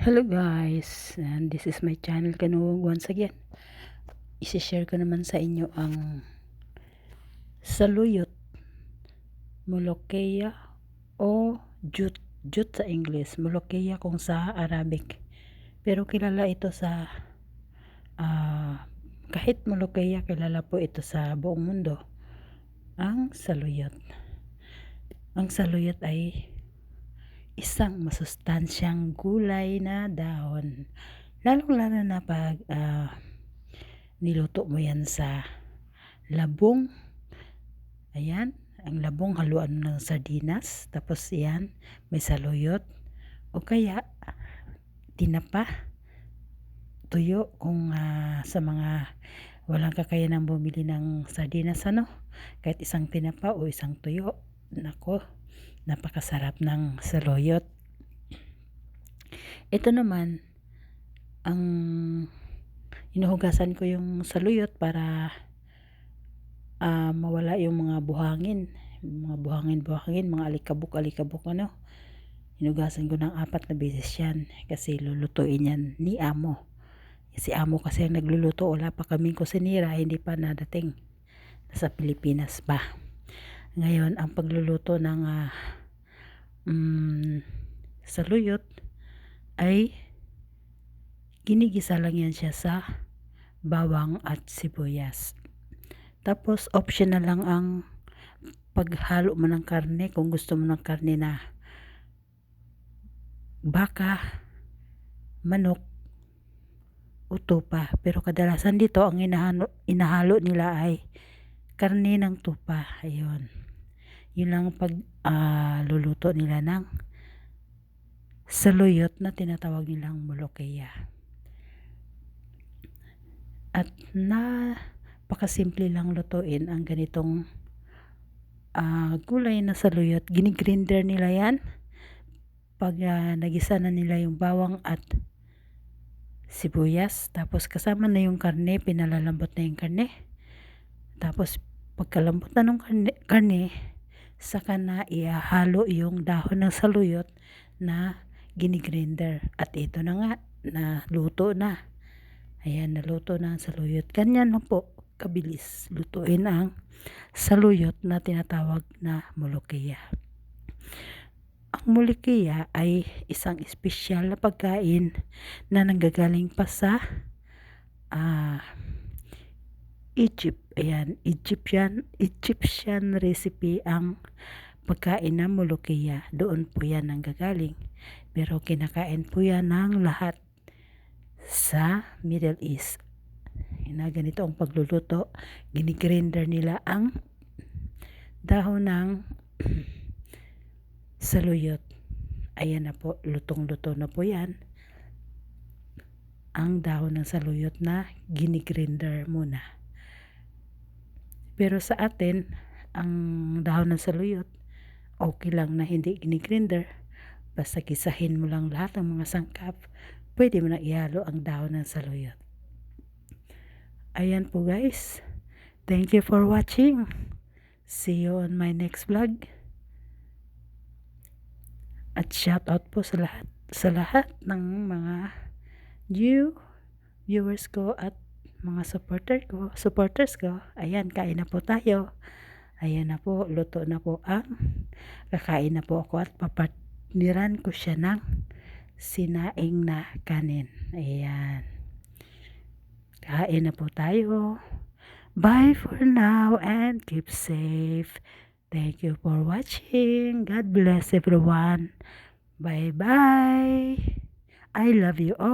Hello guys, and this is my channel Kanuwag once again. Isishare ko naman sa inyo ang saluyot, molokeya o jut, jut sa English, molokeya kung sa Arabic. Pero kilala ito sa ah, kahit molokeya kilala po ito sa buong mundo. Ang saluyot. Ang saluyot ay isang masustansyang gulay na dahon. Lalong-lalo na pag ah, niluto mo yan sa labong. Ayan, ang labong haluan ng sardinas. Tapos yan, may saluyot. O kaya, tinapa, tuyo kung ah, sa mga walang kakayanang bumili ng sardinas ano. Kahit isang tinapa o isang tuyo. Nako, napakasarap ng saluyot. Ito naman, ang inuhugasan ko yung saluyot para ah, mawala yung mga buhangin. Mga buhangin-buhangin, mga alikabok-alikabok ano. Inugasan ko ng apat na beses yan kasi lulutuin yan ni amo. Si amo kasi ang nagluluto, wala pa kaming kusinira, hindi pa nadating sa Pilipinas pa. Ngayon, ang pagluluto ng ah, mm, saluyot ay ginigisa lang yan siya sa bawang at sibuyas. Tapos, optional lang ang paghalo mo ng karne kung gusto mo ng karne na baka, manok, o tupa. Pero kadalasan dito, ang inahalo, inahalo nila ay karne ng tupa. Ayun. Yun lang pag ah, luluto nila ng saluyot na tinatawag nilang molokeya. At na pakasimple lang lutuin ang ganitong ah, gulay na saluyot. Ginigrinder nila yan. Pag ah, nagisa na nila yung bawang at sibuyas. Tapos kasama na yung karne, pinalalambot na yung karne. Tapos pagkalambot na ng karne, karne saka na ihalo yung dahon ng saluyot na ginigrinder. At ito na nga, na luto na. Ayan, naluto na ang saluyot. Ganyan lang po, kabilis lutuin ang saluyot na tinatawag na molokeya. Ang molokeya ay isang espesyal na pagkain na nanggagaling pa sa ah, Egypt. Ayan, Egyptian, Egyptian recipe ang pagkain ng molokeya. Doon po yan nanggagaling. Pero kinakain po yan ng lahat sa Middle East. Na ganito ang pagluluto. Ginigrinder nila ang dahon ng saluyot. Ayan na po, lutong-luto na po yan. Ang dahon ng saluyot na ginigrinder muna. Pero sa atin, ang dahon ng saluyot, okay lang na hindi ginigrinder. Basta gisahin mo lang lahat ng mga sangkap, pwede mo na ihalo ang dahon ng saluyot. Ayan po guys. Thank you for watching. See you on my next vlog. At shout out po sa lahat sa lahat ng mga new viewers ko at mga supporter ko, supporters ko. Ayan, kain na po tayo. Ayan na po, luto na po ang kakain na po ako at papartniran ko siya ng sinaing na kanin. Ayan. Kain na po tayo. Bye for now and keep safe. Thank you for watching. God bless everyone. Bye-bye. I love you all.